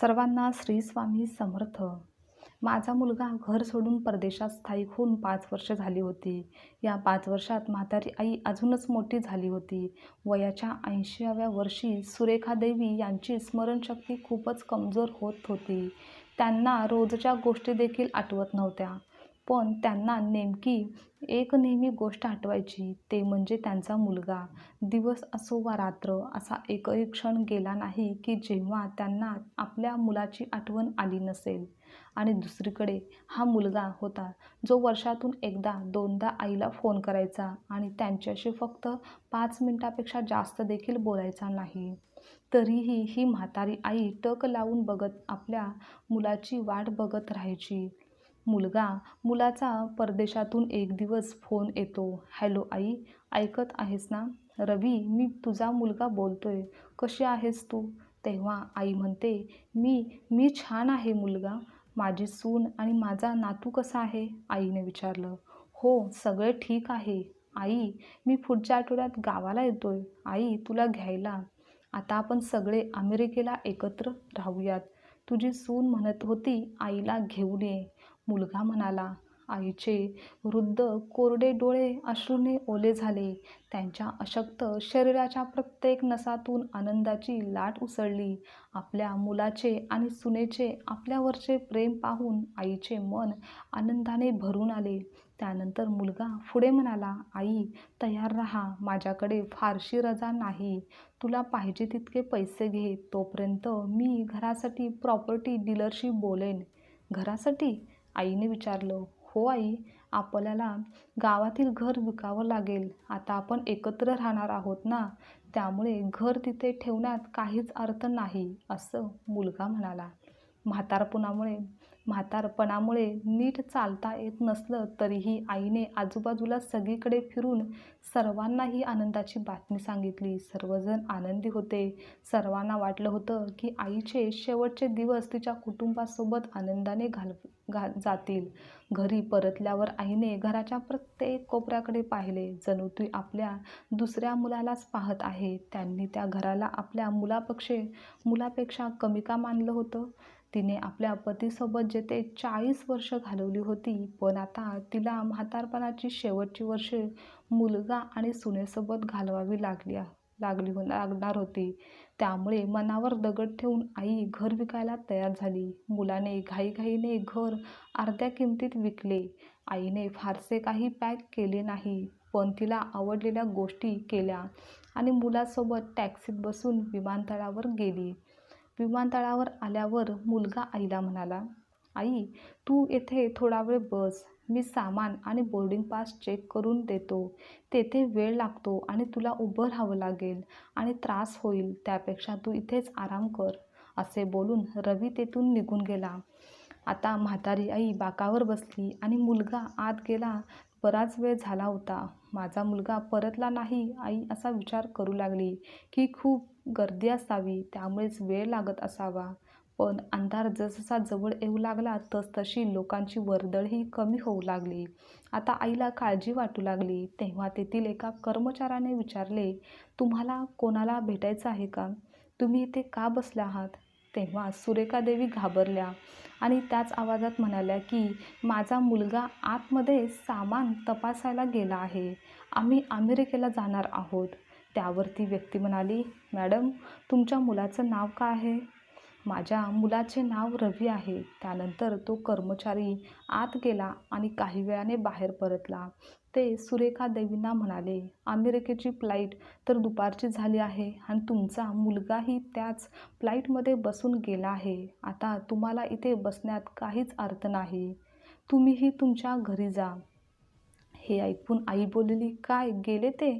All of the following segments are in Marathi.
सर्वांना श्री स्वामी समर्थ. माझा मुलगा घर सोडून परदेशात स्थायिक होऊन पाच वर्ष झाली होती. या पाच वर्षात म्हातारी आई अजूनच मोठी झाली होती. वयाच्या ऐंशीव्या वर्षी सुरेखा देवी यांची स्मरणशक्ती खूपच कमजोर होत होती. त्यांना रोजच्या गोष्टी देखील आठवत नव्हत्या. पण त्यांना नेमकी एक नेहमी गोष्ट आठवायची ते म्हणजे त्यांचा मुलगा. दिवस असो वा रात्र असा एकही क्षण गेला नाही की जेव्हा त्यांना आपल्या मुलाची आठवण आली नसेल. आणि दुसरीकडे हा मुलगा होता जो वर्षातून एकदा दोनदा आईला फोन करायचा आणि त्यांच्याशी फक्त पाच मिनिटापेक्षा जास्त देखील बोलायचा नाही. तरीही ही म्हातारी आई टक लावून बघत आपल्या मुलाची वाट बघत राहायची. मुलगा मुलाचा परदेशातून एक दिवस फोन येतो. हॅलो आई. ऐकत आहेस ना? रवी मी तुझा मुलगा बोलतोय. कशी आहेस तू? तेव्हा आई म्हणते मी मी छान आहे मुलगा. माझी सून आणि माझा नातू कसा आहे? आईने विचारलं. हो सगळे ठीक आहे. आई मी पुढच्या आठवड्यात गावाला येतोय. आई तुला घ्यायला. आता आपण सगळे अमेरिकेला एकत्र राहूयात. तुझी सून म्हणत होती आईला घेऊन ये. मुलगा म्हणाला आईचे वृद्ध कोरडे डोळे अश्रूने ओले झाले. त्यांच्या अशक्त शरीराच्या प्रत्येक नसातून आनंदाची लाट उसळली. आपल्या मुलाचे आणि सुनेचे आपल्यावरचे प्रेम पाहून आईचे मन आनंदाने भरून आले. त्यानंतर मुलगा पुढे म्हणाला आई तयार राहा. माझ्याकडे फारशी रजा नाही. तुला पाहिजे तितके पैसे घे. तोपर्यंत मी घरासाठी प्रॉपर्टी डीलरशी बोलेन. घरासाठी? आईने विचारलं हो आई आपल्याला गावातील घर विकावं लागेल. आता आपण एकत्र राहणार आहोत ना? त्यामुळे घर तिथे ठेवण्यात काहीच अर्थ नाही असं मुलगा म्हणाला. म्हातारपणामुळे म्हातारपणामुळे नीट चालता येत नसलं तरीही आईने आजूबाजूला सगळीकडे फिरून सर्वांनाही आनंदाची बातमी सांगितली. सर्वजण आनंदी होते. सर्वांना वाटलं होतं की आईचे शेवटचे दिवस तिच्या कुटुंबासोबत आनंदाने घाल घा जातील. घरी परतल्यावर आईने घराच्या प्रत्येक कोपऱ्याकडे पाहिले. जणू ती आपल्या दुसऱ्या मुलालाच पाहत आहे. त्यांनी त्या घराला आपल्या मुलापक्षे मुलापेक्षा कमी का मानलं होतं? तिने आपल्या पतीसोबत जेथे चाळीस वर्ष घालवली होती पण आता तिला म्हातारपणाची शेवटची वर्षे मुलगा आणि सुनेसोबत घालवावी लागली लागली हो लागणार होती. त्यामुळे मनावर दगड ठेवून आई घर विकायला तयार झाली. मुलाने घाईघाईने घर अर्ध्या किमतीत विकले. आईने फारसे काही पॅक केले नाही पण तिला आवडलेल्या गोष्टी केल्या आणि मुलासोबत टॅक्सीत बसून विमानतळावर गेली. विमानतळावर आल्यावर मुलगा आईला म्हणाला आई तू येथे थोडा वेळ बस. मी सामान आणि बोर्डिंग पास चेक करून देतो. तेथे वेळ लागतो आणि तुला उभं राहावं लागेल आणि त्रास होईल. त्यापेक्षा तू इथेच आराम कर असे बोलून रवी तेथून निघून गेला. आता म्हातारी आई बाकावर बसली आणि मुलगा आत गेला. बराच वेळ झाला होता. माझा मुलगा परतला नाही आई असा विचार करू लागली की खूप गर्दी असावी त्यामुळेच वेळ लागत असावा. पण अंधार जसजसा जवळ येऊ लागला तसतशी लोकांची वर्दळही कमी होऊ लागली. आता आईला काळजी वाटू लागली. तेव्हा तेथील एका कर्मचाऱ्याने विचारले तुम्हाला कोणाला भेटायचं आहे का? तुम्ही इथे का बसल्या आहात? तेव्हा सुरेखा देवी घाबरल्या आणि त्याच आवाजात म्हणाल्या की माझा मुलगा आतमध्ये सामान तपासायला गेला आहे. आम्ही अमेरिकेला जाणार आहोत. त्यावर ती व्यक्ती म्हणाली मॅडम तुमच्या मुलाचं नाव काय आहे? माझ्या मुलाचे नाव रवी आहे. त्यानंतर तो कर्मचारी आत गेला आणि काही वेळाने बाहेर परतला. ते सुरेखा देवींना म्हणाले अमेरिकेची फ्लाईट तर दुपारची झाली आहे आणि तुमचा मुलगाही त्याच फ्लाईटमध्ये बसून गेला आहे. आता तुम्हाला इथे बसण्यात काहीच अर्थ नाही. तुम्हीही तुमच्या घरी जा. हे ऐकून आई बोललेली काय गेले ते?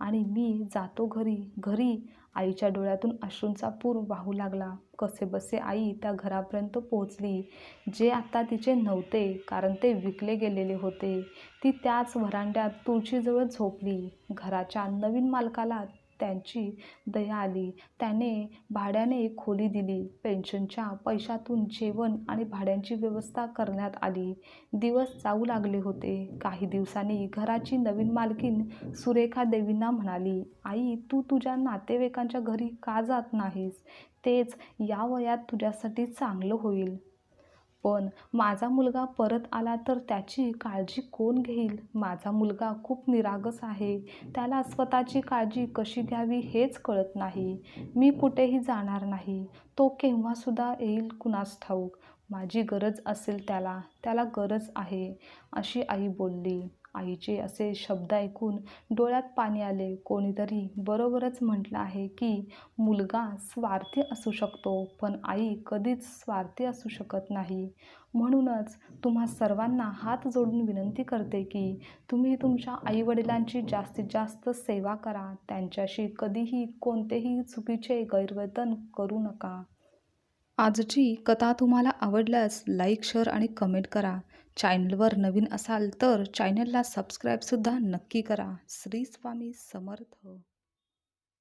आणि मी जातो घरी. घरी आईच्या डोळ्यातून अश्रूंचा पूर वाहू लागला. कसे बसे आई त्या घरापर्यंत पोहोचली? जे आता तिचे नव्हते कारण ते विकले गेलेले होते. ती त्याच व्हरांड्यात तुळशीजवळ झोपली. घराच्या नवीन मालकाला त्यांची दया आली. त्याने भाड्याने एक खोली दिली. पेन्शनच्या पैशातून जेवण आणि भाड्यांची व्यवस्था करण्यात आली. दिवस जाऊ लागले होते. काही दिवसांनी घराची नवीन मालकीन सुरेखा देवींना म्हणाली आई तू तुझ्या नातेवाईकांच्या घरी का जात नाहीस? तेच या वयात तुझ्यासाठी चांगलं होईल. पण माझा मुलगा परत आला तर त्याची काळजी कोण घेईल? माझा मुलगा खूप निरागस आहे. त्याला स्वतःची काळजी कशी घ्यावी हेच कळत नाही. मी कुठेही जाणार नाही. तो केव्हासुद्धा येईल कुणास ठाऊक? माझी गरज असेल त्याला. त्याला गरज आहे अशी आई बोलली. आईचे असे शब्द ऐकून डोळ्यात पाणी आले. कोणीतरी बरोबरच म्हटलं आहे की मुलगा स्वार्थी असू शकतो पण आई कधीच स्वार्थी असू शकत नाही. म्हणूनच तुम्हा सर्वांना हात जोडून विनंती करते की तुम्ही तुमच्या आईवडिलांची जास्तीत जास्त सेवा करा. त्यांच्याशी कधीही कोणतेही चुकीचे गैरवर्तन करू नका. आजची कथा तुम्हाला आवडल्यास लाईक शेअर आणि कमेंट करा. चॅनलवर नवीन असाल तर चॅनलला सबस्क्राईबसुद्धा नक्की करा. श्री स्वामी समर्थ.